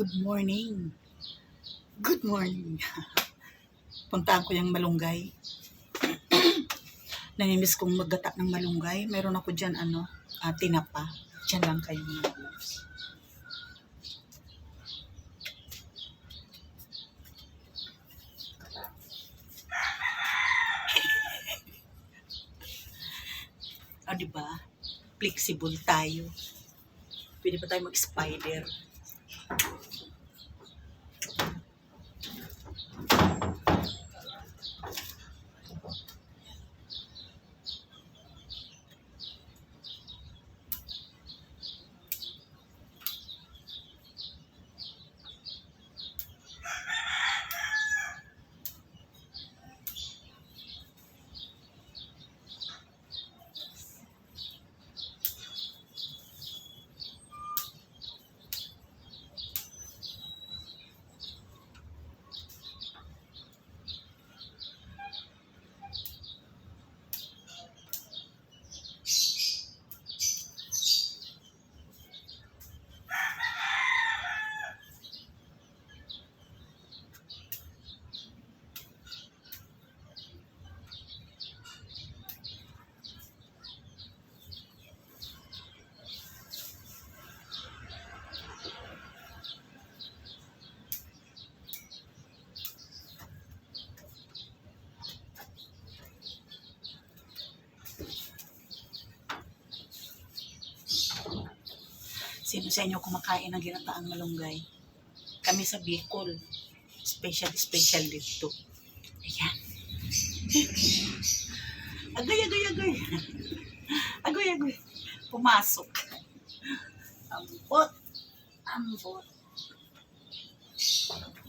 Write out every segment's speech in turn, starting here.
Good morning. Good morning. Puntaan ko yung malunggay. Nanimiss kong maggata ng malunggay. Meron ako dyan, ano, ah, tinapa. Diyan lang kayo mga loves. O, di ba? Flexible tayo. Pwede pa tayo mag-spider. Sino sa inyo kumakain ng ginataang malunggay? Kami sa Bicol. Special, special dito. Ayan. Agoy, agoy, agoy. Agoy, agoy. Pumasok. Ambot. Ambot.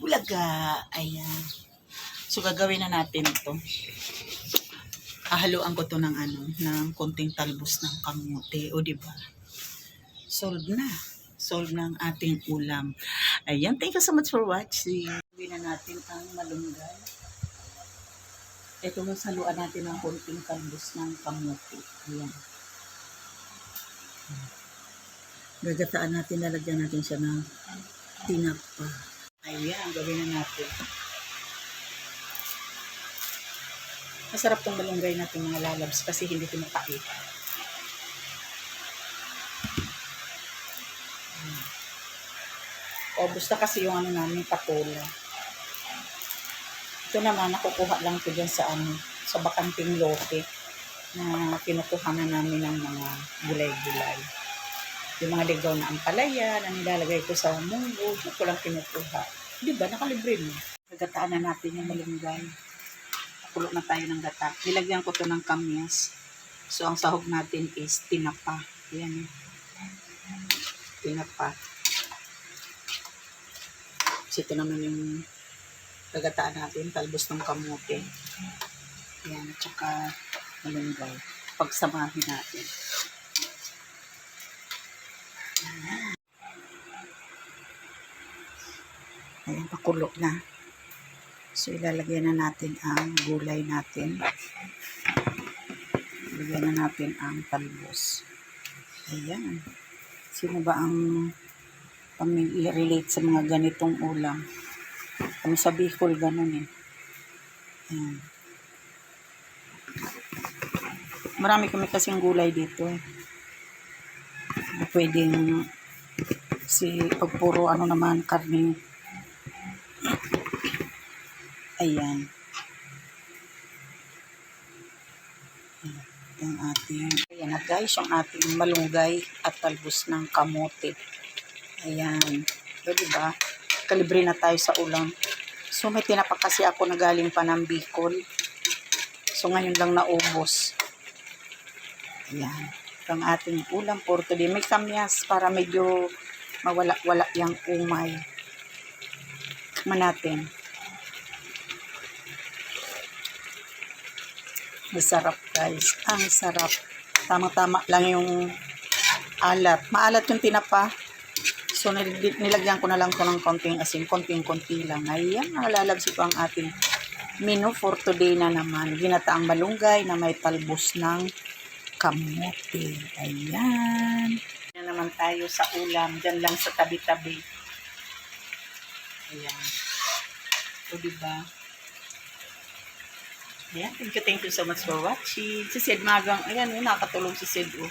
Bulaga. Ayan. So, gagawin na natin ito. Hahaluan ko to ng ano, ng konting talbos ng kamote. O, di ba? solve na. Solve na ang ating ulam. Ayan, thank you so much for watching. Gawin na natin ang malunggay. Ito mo saluan natin ng konting kalbos ng kamote. Ayan. Gagataan natin, lalagyan natin siya ng tinapa. Ayan, gawin na natin. Masarap tong malunggay natin mga lalabs kasi hindi pinapait. O, basta kasi yung ano namin, patola. Ito naman, nakukuha lang ko dyan sa ano, sa bakanting lote na kinukuha na namin ng mga gulay-gulay. Yung mga ligaw na ampalaya na nilalagay ko sa munggo, ito ko lang kinukuha. Di ba? Nakalibre mo. Nagataan na natin yung malunggay. Kulo na tayo ng gata. Nilagyan ko to ng kamyas. So, ang sahog natin is tinapa. Yan. Tinapa. So, ito naman yung gagataan natin, talbos ng kamote. Yan, at saka malunggay. Pagsamahin natin. Ayan, pakulo na. So, ilalagyan na natin ang gulay natin. Ilagyan na natin ang talbos. Ayan. Sino ba ang pamilya-relate sa mga ganitong ulam. Kami sa Bicol, ganun eh. Ayan. Marami kami kasing gulay dito eh. Pwedeng si pag puro ano naman karne. Ayan. Ayan. Ating, ayan na guys, yung ating malunggay at talbos ng kamote. Ayan. So, diba? Kalibre na tayo sa ulam. So, may tinapak kasi ako na galing pa ng Bicol. So, ngayon lang naubos. Ayan. Ang ating ulam for today. May kamyas para medyo mawala-wala yung umay. Tikman natin. Masarap guys. Ang sarap. Tama-tama lang yung alat. Maalat yung tinapa. So, nil- nilagyan ko na lang ko ng konting asin, konting-konti lang. Ayan, nalalabsi ko ang ating menu for today na naman. Ginataang malunggay na may talbos ng kamote. Ayan. Yan naman tayo sa ulam. Diyan lang sa tabi-tabi. Ayan. O, diba? Ayan, thank you, thank you so much for watching. Si Sid Magang, ayan, oh, nakatulog si Sid, oh.